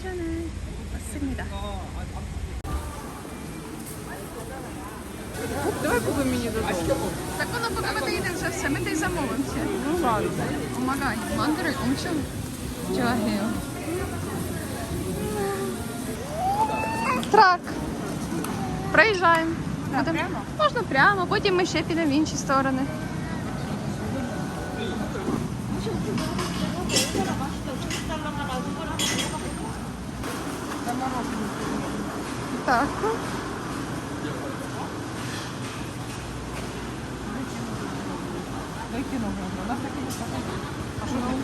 짜잔 왔습니다. Давай купимо мені додому. Так воно поки ми доїдемо вже все, ми та й замовимо все. Ну ладно. Помагай. Мандари 엄청 좋아해요. Трак. Проїжджаємо. Будем- прямо? Можна прямо, потім ми ще підемо в інші сторони.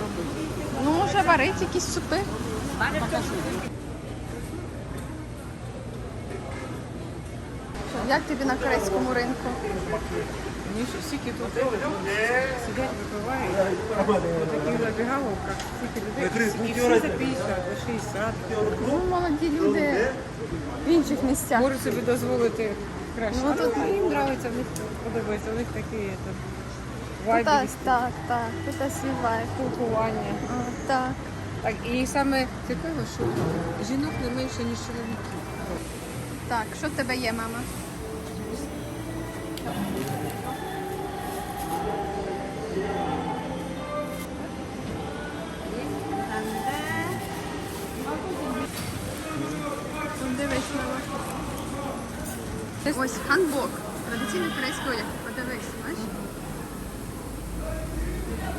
Робити? Ну, може варити якісь супи. Як тобі на корейському ринку? Мені ще стільки тут сидять, випивають. В таких забігаловках стільки людей. І всі за 50, за 60. Ну, молоді люди в інших місцях. Можуть собі дозволити краще. Ну, Ну, тут- їм подобається, в них подобається, у них такі це, Так, так, так, це свій вайб. спілкування. А, Так. Так, і саме цікаве, що жінок не менше, ніж чоловіків. Так, що в тебе є, мама? Ось ханбок. Традиційний корейський одяг. Подивись, бачиш?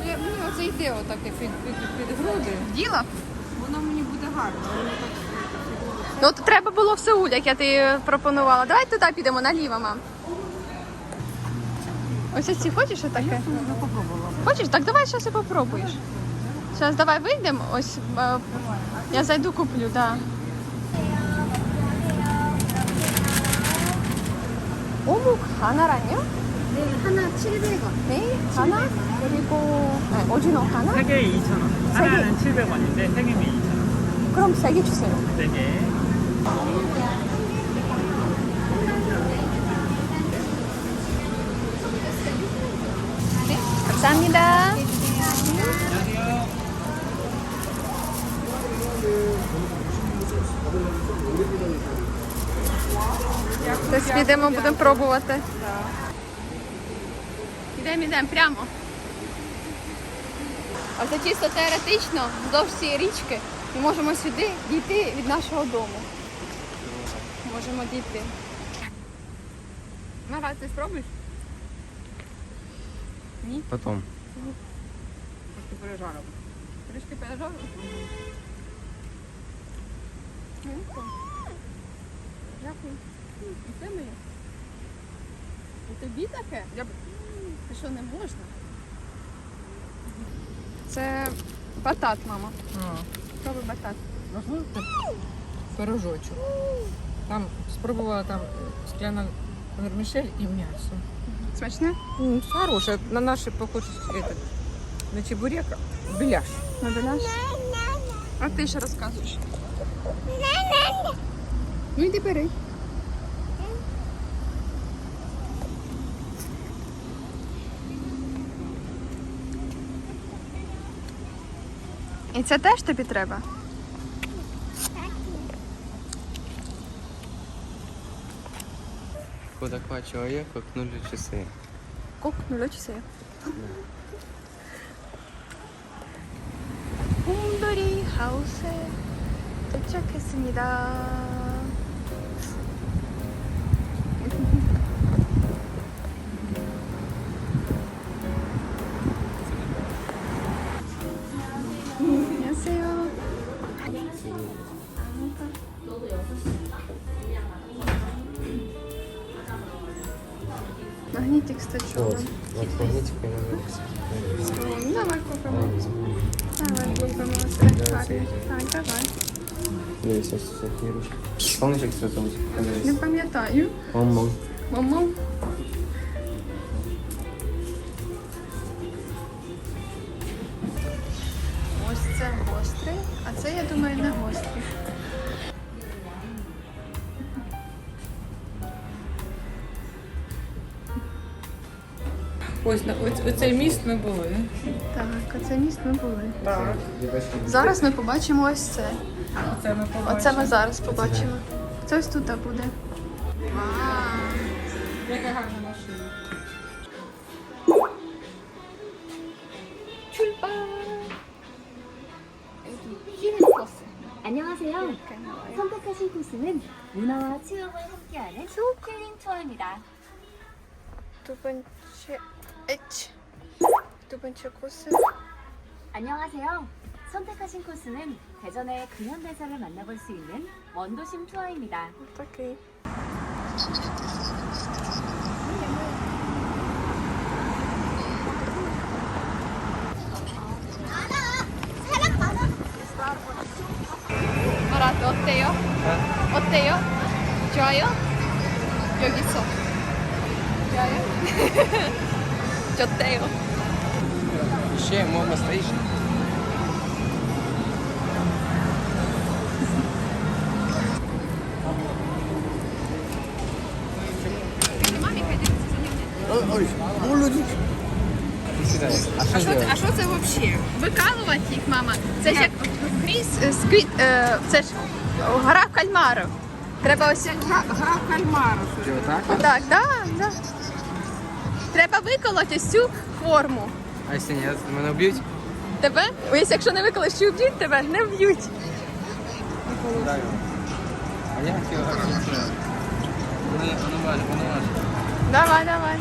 Я, мені оце йде отаке під, під, під груди. Діло? Воно мені буде гарно. Воно так Ну, от треба було в Сеуль, як я ти пропонувала. Давай туди підемо наліво, мам. Ось ці хочеш отаке? не попробувала. Хочеш? Так давай зараз і попробуєш. Зараз давай вийдемо. Ось е, я зайду куплю, да. 어묵 하나랑요? 네, 하나 700원. 네, 하나 그리고 네, 오징어 하나. 3개에 2,000원. 하나는 700원인데 3개면 2,000원. 그럼 세 개 주세요. 4개. 네, 감사합니다. Десь підемо, будемо пробувати. Ідемо, йдемо прямо. А це чисто теоретично, вздовж цієї річки ми можемо сюди дійти від нашого дому. Можемо дійти. Мара, ти спробуєш? Ні? Потом. Трошки пережарив. Трішки пережову. Дякую. І це моє. І тобі таке? Я б- Ти що не можна? Це батат, мама. А, Пробуй батат. дозвольте пирожочок. Там спробувала там скляна вермішель і м'ясо. Смачне? М, Хороше, на наші похоже этот, на чебурек біляш. Набеляш? А ти що розказуєш? Ну йди бери. І це теж тобі треба? Куда человек, как нули часы. 꼭 눌러주세요. 곰돌이 하우스에 도착했습니다. Вот магнитика на Давай купимо. Давай купимо. Це гарно. Так, давай. Помниш, як це звуть? Не пам'ятаю. Ом-ом. Мамо. Ось на оць- оцей міст ми були. Так, оце місць ми були. Так. Зараз ми побачимо ось це. Оце ми побачили. Оце ми зараз побачимо. Це ось тут буде. Яка гарна машина. 안녕하세요. 선택하신 코스는 문화와 체험을 함께하는 힐링 투어입니다. 두 번째, 에치. 두 번째 코스. 안녕하세요. 선택하신 코스는 대전의 근현대사를 만나볼 수 있는 원도심 투어입니다. 어떡해. 아, 어때요? 네. 어때요? 좋아요? 여기서. Teo. Shit, Mama Station. Ой. А що це, а що взагалі? Викалувати їх, мама. Це ж як в е, це ж гра в кальмару. Треба ось гра в кальмару. Так, так, так. Треба виколоти цю форму. А якщо ні, мене вб'ють? Тебе? Ось якщо не виколиш цю вб'ють, тебе не вб'ють. А я хотів гарчити. Воно воно важить, воно важить. Давай, давай.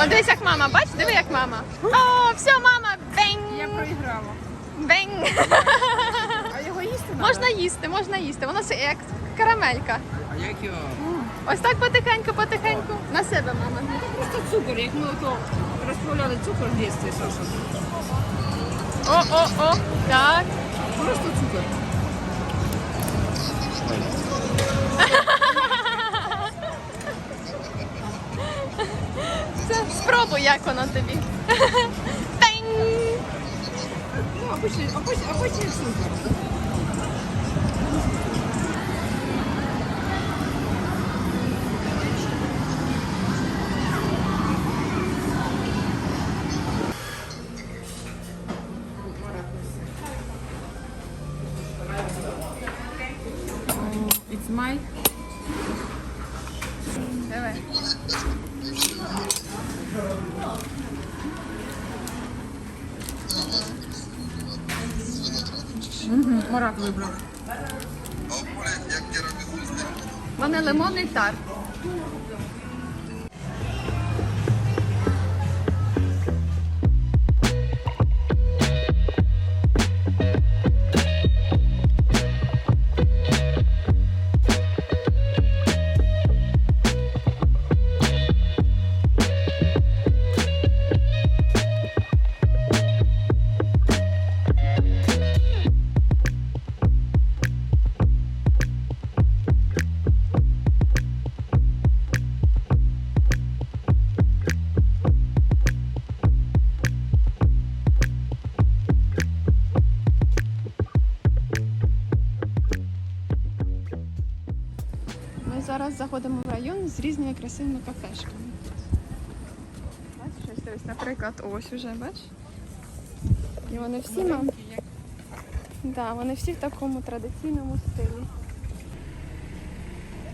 О, дивись, як мама, бач, диви, як мама. О, все, мама, бень! Я проіграла. Бень! А його їсти Можна їсти, можна їсти. Воно все як карамелька. Як його? Ось так потихеньку, потихеньку. На себе, мама. Просто цукор, як ми ото розправляли цукор в дитинстві, Саша. О, о, о. Так. Просто цукор. Це спробуй, як воно тобі. Бень! Ну, обичний, обичний, обичний цукор. It's Давай. Давай. Марат вибрав. Вони лимонний тарт. Заходимо в район з різними красивими кафешками. Бачиш, ось наприклад, ось уже, бач? І вони всі нам. Да, вони всі в такому традиційному стилі.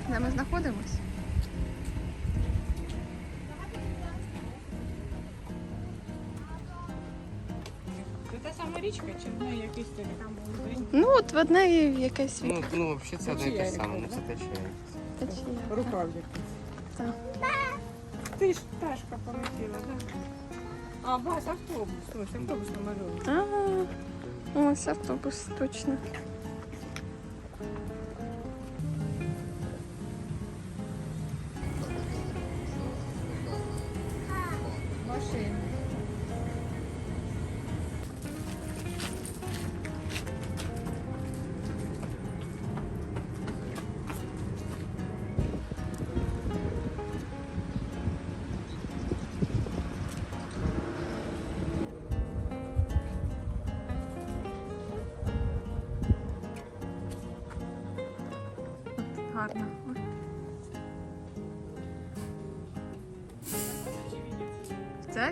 Де ми знаходимось? Це та сама річка, чи в неї якийсь там? Ну, от в однеї якесь Ну, ну взагалі це одне й те Течія саме, ну якась, це течія. течія. Рукав якийсь. Так. Ти ж пташка полетіла, так? А, бач, автобус. Ось автобус намальований. Ага. ось автобус, точно. Гарно.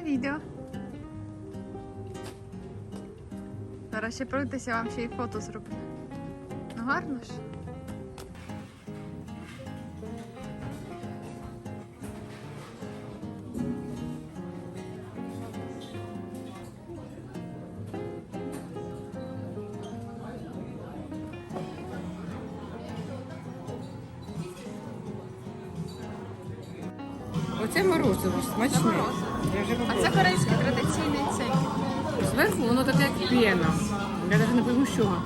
відео. Зараз ще пройдеся, вам ще й фото зроблю. Ну гарно ж. Оце морозиво, смачне. Я вже А попробувала. це корейський традиційний цей. Зверху воно таке як пена. Я навіть не пойму, з чого.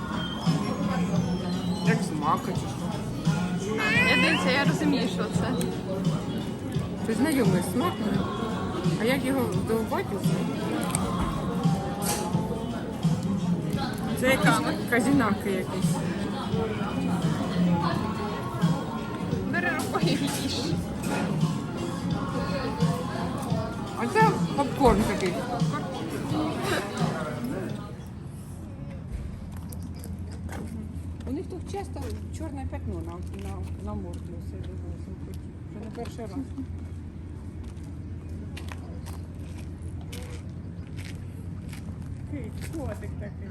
Як з мака чи що. Я дивіться, я розумію, що це. Це знайомий смак. ну. А як його здовбати? Це якісь казінаки якісь. Бери рукою і їж. Попкорн такий. У них тут часто чорне пятно на, на, на морді все дивилося. Вже не перший раз. Такий Котик такий.